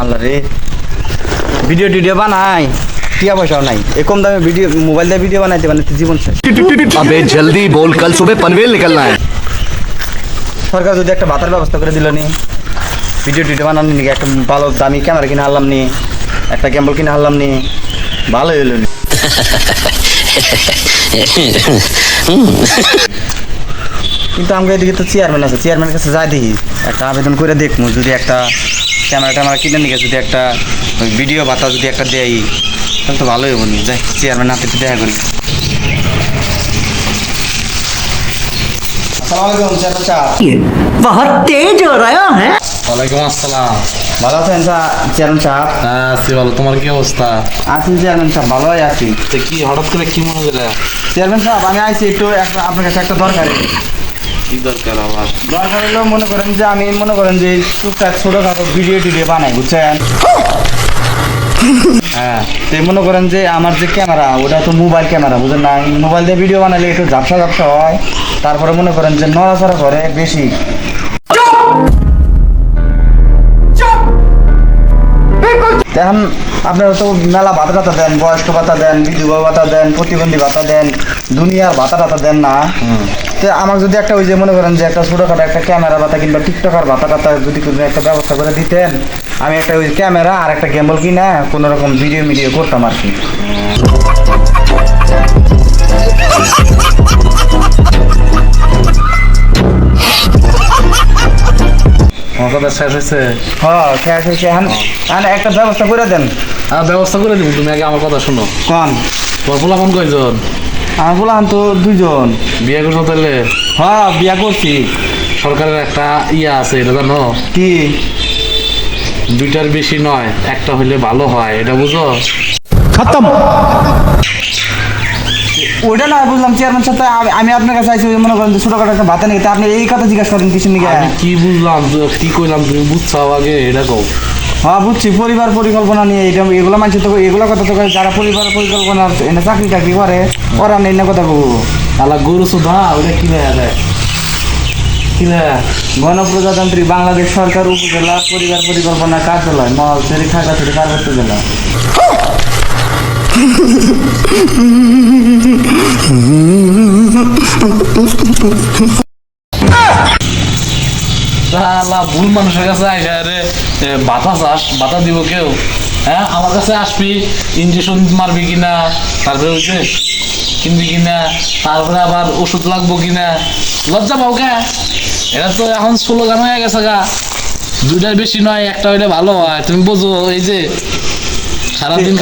আল্লাহ রে। ভিডিও টিডিও বানাই টিয়া পয়সাও নাই। এ দামে ভিডিও মোবাইল দিয়ে ভিডিও বানাইতে মানে জীবন আবে জলদি বল কাল সুবে পনভেল নিকলনা হ্যায় সরকার যদি একটা ভাতার ব্যবস্থা করে দিল নি ভিডিও টিডিও বানানি নাকি একটা ভালো দামি ক্যামেরা কিনে আনলাম নি একটা ক্যাম্বল কিনে আনলাম নি ভালো হইল নি। কিন্তু আমাকে এদিকে তো চেয়ারম্যান আছে চেয়ারম্যানের কাছে যাই দেখি একটা আবেদন করে দেখব যদি একটা ক্যামেরা ট্যামেরা কিনে নিয়ে যদি একটা ওই ভিডিও ভাতা যদি একটা দেয় তাহলে তো ভালোই হবো নি যাই চেয়ারম্যান হাতে একটু দেখা করি আসসালামু আলাইকুম চেয়ারম্যান সাহেব बहुत तेज हो रहा है ওয়ালাইকুম আসসালাম ভালো আছেন সা- চেয়ারম্যান সাহেব হ্যাঁ আছি ভালো তোমার কি অবস্থা আছি চেয়ারম্যান সাহেব ভালোই আছি তো কি হঠাৎ করে কি মনে করে চেয়ারম্যান সাহেব আমি আইছি একটু একটা আপনার কাছে একটা দরকারি কি দরকার আবার। দরকার হলো মনে করেন যে আমি মনে করেন যে টুকটাক ছোটোখাটো ভিডিও টিডিও বানাই বুঝছেন? হ্যাঁ তো মনে করেন যে আমার যে ক্যামেরা ওটা তো মোবাইল ক্যামেরা বুঝেন না? মোবাইল দিয়ে ভিডিও বানালে একটু ঝাপসা ঝাপসা হয়। তারপরে মনে করেন যে নড়াচড়া করে বেশি। এখন আপনারা তো মেলা ভাতা টাতা দেন বয়স্ক ভাতা দেন বিধবা ভাতা দেন প্রতিবন্ধী ভাতা দেন দুনিয়ার ভাতা টাতা দেন না। তো আমার যদি একটা ওই যে মনে করেন যে একটা ছোটোখাটো একটা ক্যামেরা ভাতা কিংবা টিকটকার ভাতা টাতা যদি কোনো একটা ব্যবস্থা করে দিতেন আমি একটা ওই ক্যামেরা আর একটা গেম্বল কিনা কোনো রকম ভিডিও মিডিও করতাম আর কি। কথা শেষ হয়েছে? হ্যাঁ শেষ হয়েছে। এখন এখন একটা ব্যবস্থা করে দেন। ব্যবস্থা করে দিব তুমি আগে আমার কথা শোনো। কন? তোমার পোলাপন কয়জন? বললাম তো দুইজন। বিয়ে করছ তাহলে? হ্যাঁ বিয়া করছি। সরকারের একটা ইয়া আছে এটা জানো? কি? দুইটার বেশি নয় একটা হইলে ভালো হয় এটা বুঝো? ওটা না বুঝলাম চেয়ারম্যান সাথে আমি- আমি আপনার কাছে আইসি মনে করেন ছোটখাটো একটা ভাতা নিতে আপনি এই কথা জিজ্ঞাসা করেন কিছু নিকে? আমি কি বুঝলাম কি কইলাম তুমি বুঝছ আগে এটা কও। হ্যাঁ বুঝছি। পরিবার পরিকল্পনা নিয়ে এটা এগুলো মানুষ তো, এগুলো কথা তো যারা পরিবার পরিকল্পনা এনে চাকরি টাকরি করে, ওরা নেই না কথা বলব তাহলে গরু সুধা ওটা কি যায়? গণপ্রজাতন্ত্রী বাংলাদেশ সরকার উপজেলা পরিবার পরিকল্পনা কার্যালয় মহালছেরি খাগড়াছড়ি পার্বত্য জেলা শালা ভুল মানুষের কাছে আইসা রে বাতা চাস বাতা দিব কেউ? হ্যাঁ আমার কাছে আসবি ইঞ্জেকশন মারবি কিনা তারপরে হচ্ছে কিনবি কিনা তারপরে আবার ওষুধ লাগবো কিনা লজ্জা পাও কে? এটা তো এখন স্লোগান হয়ে গেছে গা। দুইটার বেশি নয় একটা হইলে ভালো হয়। তুমি বোঝো এই যে সারাদিন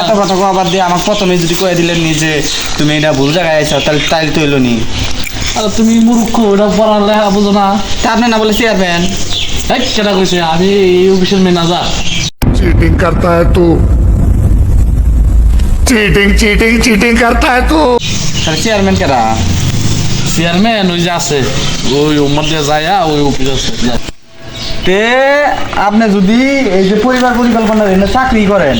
এত কথা আবার দিয়ে আমার প্রথমে যদি কয়ে দিলেন নি যে তুমি এটা ভুল জায়গায় আইছো তাহলে তাই তো এলো নি। আর তুমি মূর্খ এটা পড়ার লেখা বুঝো না। তা আপনি না বলে চেয়ারম্যান? এক কেটা কইছে? আমি এই অফিসের ম্যানেজার। চিটিং করতা হ্যায় তু। চিটিং চিটিং চিটিং করতা হ্যায় তু। আর চেয়ারম্যান কেরা চেয়ারম্যান ওই যে আছে। ওই উমর দিয়ে যায় ওই অফিস আছে। তে আপনি যদি এই যে পরিবার পরিকল্পনা চাকরি করেন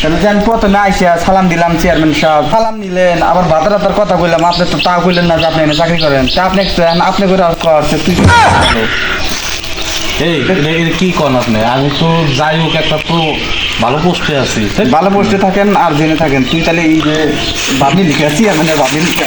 তাহলে যে আমি প্রথমে আইসা সালাম দিলাম চেয়ারম্যান সাহেব। সালাম নিলেন আবার ভাতা রাতার কথা কইলাম আপনি তো তা কইলেন না যে আপনি এনে চাকরি করেন। তা আপনি একটু আপনি করে করছে তুই? এই এটা- কি করেন আপনি? আমি তো যাই হোক একটা তো ভালো পোস্টে আছি ভালো পোস্টে থাকেন আর জেনে থাকেন। তুই তাহলে এই যে ভাবনি লিখে চেয়ারম্যানের ভাবনি লিখে